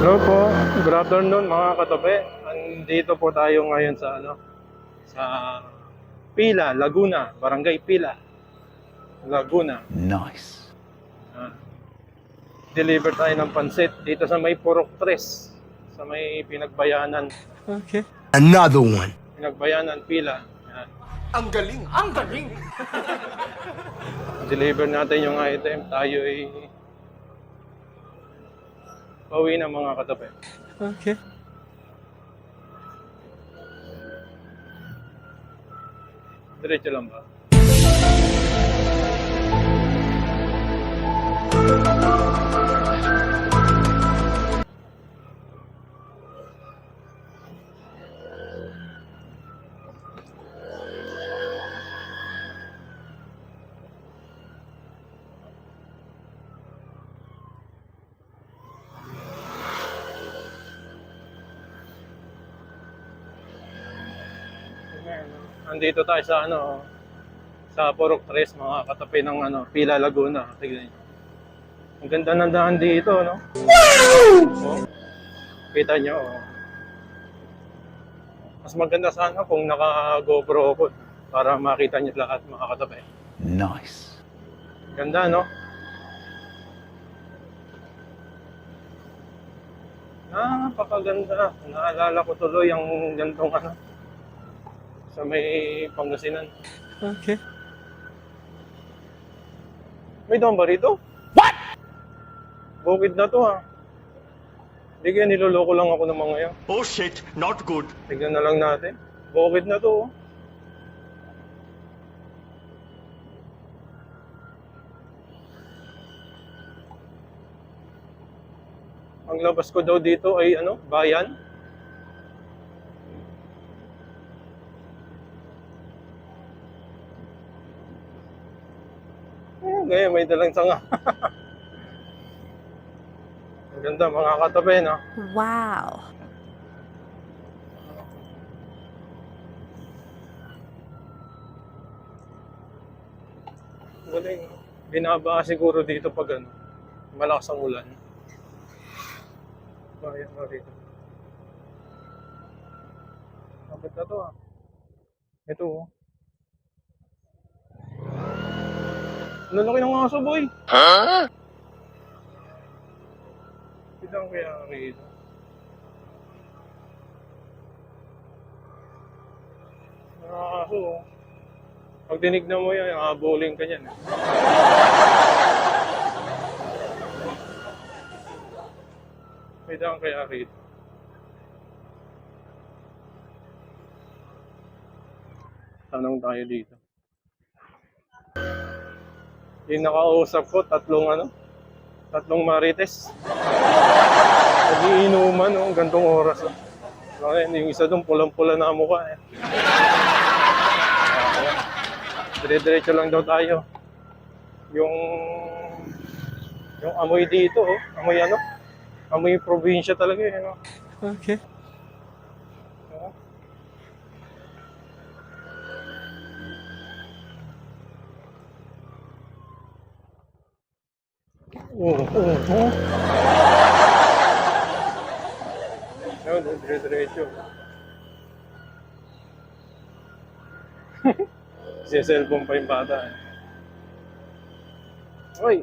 Hello po. Good afternoon mga katabi. Andito po tayo ngayon sa ano sa Pila, Laguna, Barangay Pila. Laguna. Nice. Ah. Deliver tayo ng pansit dito sa may Purok 3 sa may pinagbayanan. Okay. Another one. Pinagbayanan Pila. Yan. Ang galing, ang galing. Deliver natin yung item. Tayo ay pauwi na mga katabi. Okay. Diretso lang ba? Andito tayo sa ano sa Purok 3 mga katapi ng ano Pila Laguna. Tignan niyo. Ang ganda ng daan dito, no? Wow! kita niyo. Oh. Mas maganda sana kung naka-GoPro ako para makita niyo lahat mga katapi. Nice. Ganda, no? Napakaganda. Naalala ko tuloy ang gantong ano sa may Pangasinan. Okay. May daan ba rito? What? Bukid na to ha. Hindi kaya niloloko lang ako ng mga yan. Oh shit, not good. Tignan na lang natin. Bukid na to. oh. Ang labas ko daw dito ay ano, bayan. Ngayon may dalang sanga. Ang ganda mga katabi, no? Wow. Galing. Binaba siguro dito pag ano, malakas ang ulan. Bayan mo rito. Kapit na to ah. Ito oh. Ano laki ng aso boy? Huh? Bidang kaya rito. Ang aso oh. Pag dinignan mo yan, abuling ka niyan. eh. May daan kaya rito. Tanong tayo dito. Yung nakausap ko, tatlong ano, tatlong marites. Nag-iinuman, oh, gantong oras. Oh. Okay, yung isa doon, pulang-pula na mukha eh. Dire-diretso lang daw tayo. Yung yung amoy dito, oh. amoy ano? Amoy probinsya talaga eh. No? Okay. Oo, oo, oo. Ayun, dire-diretso. Siya cellphone pa yung bata eh. Uy!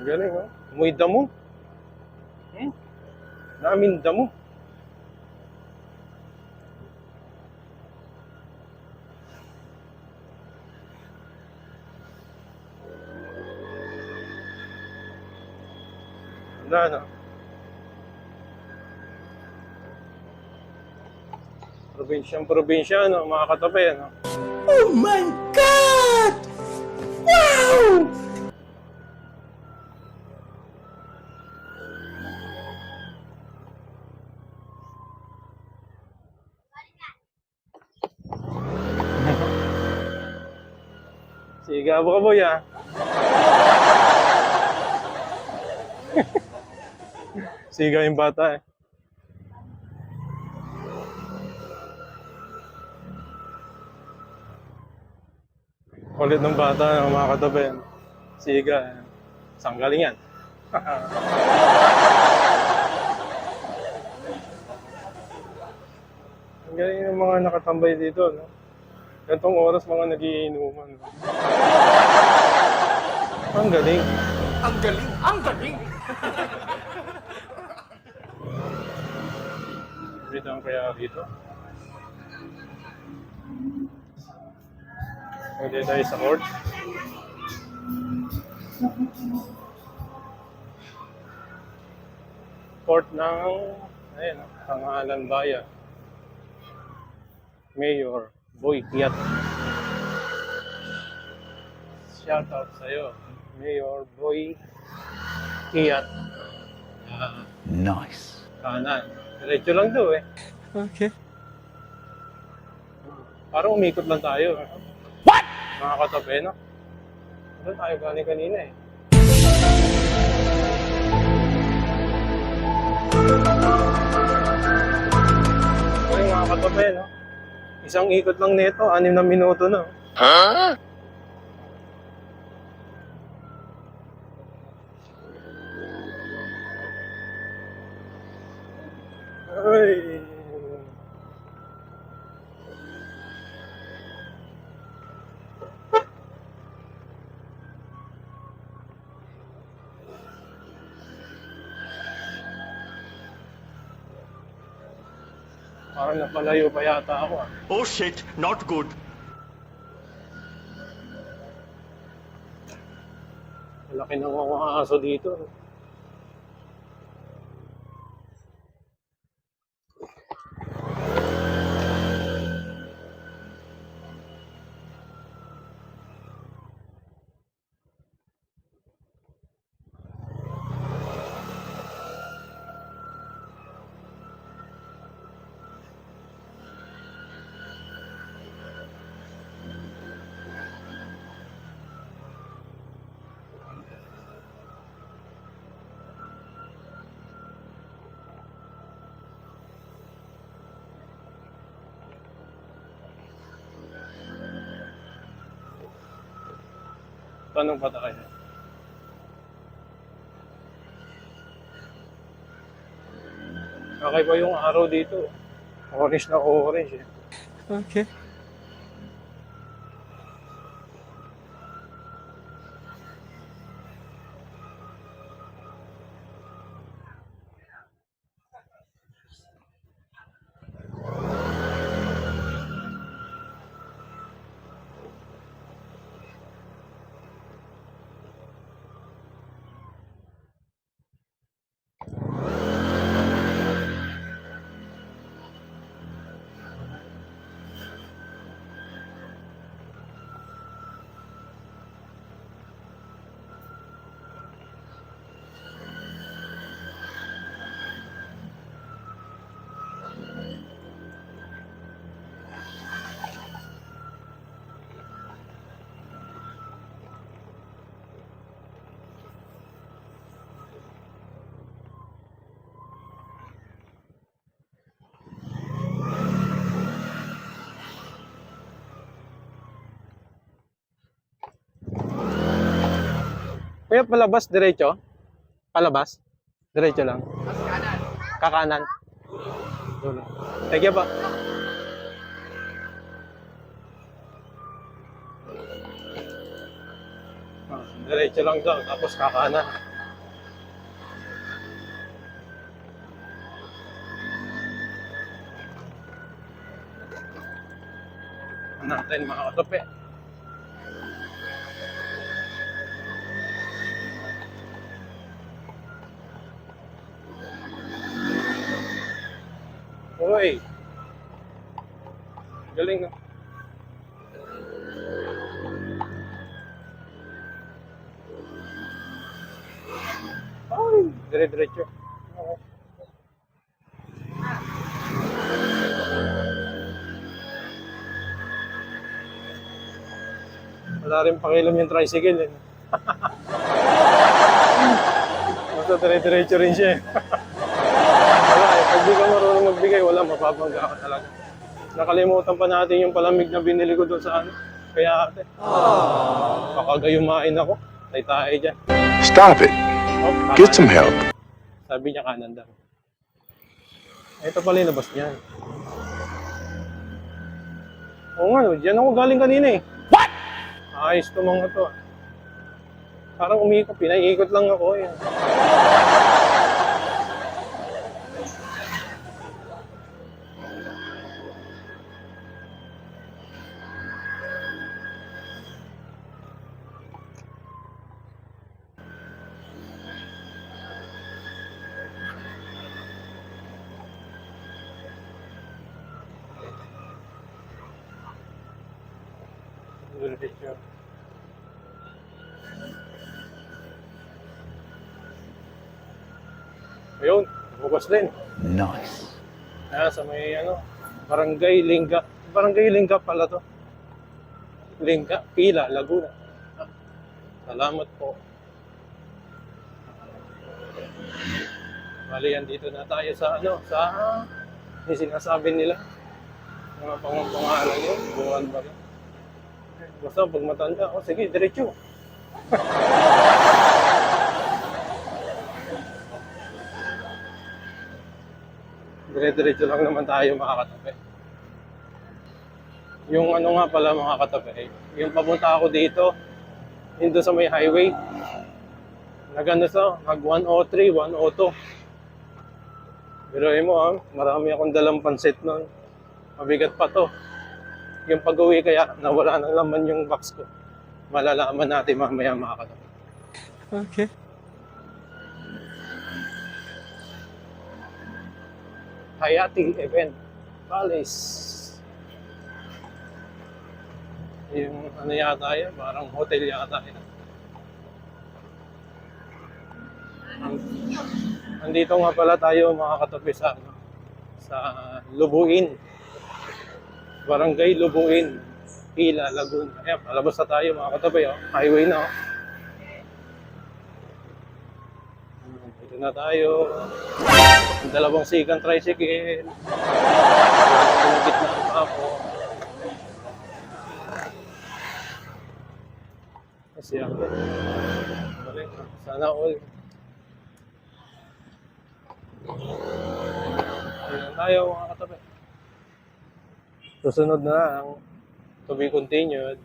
Ang galing oh. Amoy damo. Hmm? Namin damo. Na. Probinsyang probinsya, no? mga katabi, ano? Oh my god! Wow! Siga mo ka, boy, ah. Siga yung bata eh. Kulit ng bata, no, mga katabi. Siga. Eh. Saan yan? Ang galing ng mga nakatambay dito, no? Gantong oras mga nagiinuman. No? Ang galing. Ang galing! Ang galing! Ang kaya dito. Pwede tayo sa court. Court ng, ayun, Pangalan Bayan. Mayor Boy Kiat. Shout out sa'yo, Mayor Boy Kiat. Ah, Nice. kanan. Diretso lang daw eh. Okay. Parang umikot lang tayo. What? Mga katabi, no? Doon tayo galing kanina eh. Ay, mga katabi, no? Isang ikot lang nito, anim na minuto na. Ay. Parang napalayo pa yata ako ah. Oh shit, not good. Malaki ng mga aso dito. Tanong pa tayo. Okay pa yung araw dito. Orange na orange eh. Okay. Kuya, palabas, diretso? Palabas? Diretso lang? Kakanan. Dulo. Thank you. Ah, diretso lang daw, tapos kakanan. natin mga katope. Uy! Galing ah. Ay, dire-diretso. Okay. Wala rin pakialam yung tricycle eh. Basta dire-diretso rin siya eh. wala eh. Pag di ka marunong magbigay, wala, mapapangga ka talaga. Nakalimutan pa natin yung palamig na binili ko doon sa ano. Kaya ate. Baka gayumain ako. Tay tayo dyan. Stop it. Oh, Get some help. Sabi niya kanan daw. Ito pala yung labas niyan. Oo nga, no, dyan ako galing kanina eh. What? Ayos to mga to. ah. Parang umikot, pinaiikot lang ako eh. Picture. Ayun, bukas din. Nice. Ah, sa may ano, Barangay Lingga. Barangay Lingga pala to. Lingga, Pila, Laguna. Ah, Salamat po. Bali yan dito na tayo sa ano, sa yung sinasabi nila. Mga pangapangalan yun, buwan ba yun? Basta pag matanda, oh sige, diretso. Dire-diretso lang naman tayo makakatabi. Yung ano nga pala mga katabi, yung papunta ako dito, doon sa may highway, nagano sa, mag 103, 102. Pero mo ah, marami akong dalang pansit nun. Mabigat pa to. Yung pag-uwi kaya, nawala ng laman yung box ko. Malalaman natin mamaya mga katabi. Okay. Hayati Event Palace. Yung ano yata yan, parang hotel yata yan. Andito nga pala tayo mga katabi sa, ano, sa Lubuin. Barangay Lubuin. Pila, Laguna. Ayan, palabas na tayo mga katabi. Oh. Highway na. Oh. Dito na tayo. Ang dalawang sigang tricycle. Pinagit na pa ako. Kasi ako. Sana all. Ayan tayo mga katabi. Susunod na ang to be continued.